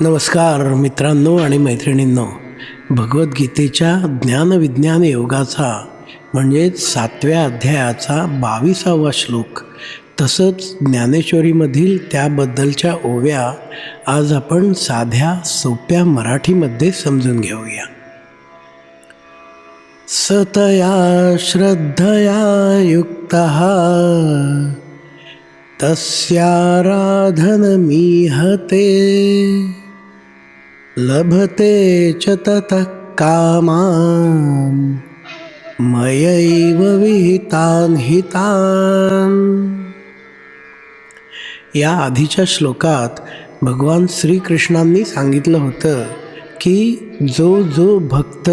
नमस्कार मित्रांनो आणि मैत्रिणींनो. भगवद्गीतेच्या ज्ञानविज्ञान योगाचा म्हणजेच सातव्या अध्यायाचा बावीसावा श्लोक. तसंच ज्ञानेश्वरीमधील त्याबद्दलच्या ओव्या आज आपण साध्या सोप्या मराठीमध्ये समजून घेऊया. सतया श्रद्धया युक्त तस्याराधनमीहते लभते च ततः कामान् मयैव विहितान् हितान्। या आधीच्या श्लोकात भगवान श्रीकृष्णांनी सांगितलं होतं की जो जो भक्त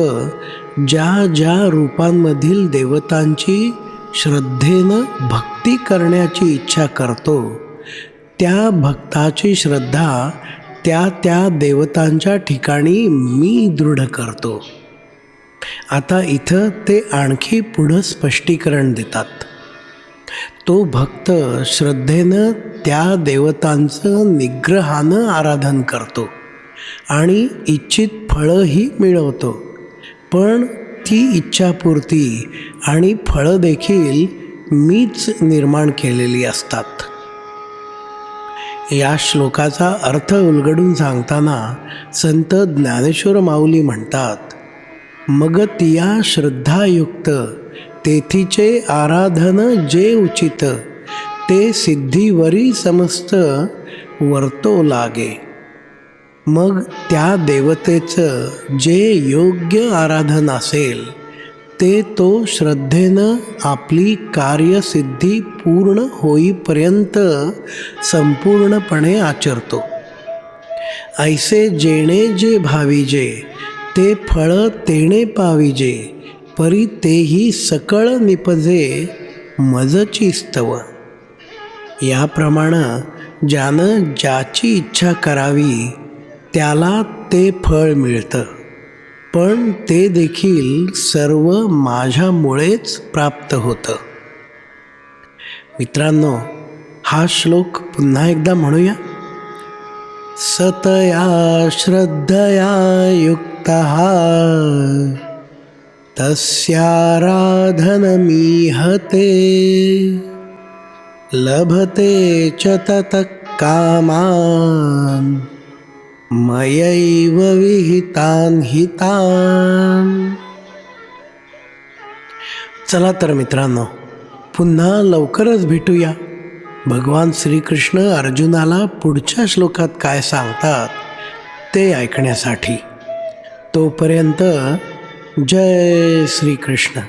ज्या ज्या रूपांमधील देवतांची श्रद्धेनं भक्ती करण्याची इच्छा करतो त्या भक्ताची श्रद्धा त्या त्या देवतांच्या ठिकाणी मी दृढ करतो. आता इथं ते आणखी पुढं स्पष्टीकरण देतात. तो भक्त श्रद्धेनं त्या देवतांचं निग्रहानं आराधन करतो आणि इच्छित फळंही मिळवतो. पण ती इच्छापूर्ती आणि फळं देखील मीच निर्माण केलेली असतात. या श्लोकाचा अर्थ उलगडून सांगताना संत ज्ञानेश्वर माऊली म्हणतात मग तिया श्रद्धायुक्त तेथीचे आराधन जे उचित ते सिद्धीवरी समस्त वर्तो लागे. मग त्या देवतेचं जे योग्य आराधन असेल ते तो श्रद्धेनं आपली कार्यसिद्धी पूर्ण होईपर्यंत संपूर्णपणे आचरतो. ऐसे जेणे जे भाविजे ते फळ तेणे पाविजे परी तेही सकळ निपजे मजची स्तव. याप्रमाणे ज्यानं ज्याची इच्छा करावी त्याला ते फळ मिळतं. पण ते देखील सर्व माझ्यामुळेच प्राप्त होतं. मित्रांनो हा श्लोक पुन्हा एकदा म्हणूया. सतया श्रद्धया युक्त तस्याराधनमीहते लभते च ततः कामान्। मयैव विहितान हितान. चला तर मित्रांनो पुन्हा लवकरच भेटूया. भगवान श्रीकृष्ण अर्जुनाला पुढच्या श्लोकात काय सांगतात ते ऐकण्यासाठी. तोपर्यंत जय श्रीकृष्ण.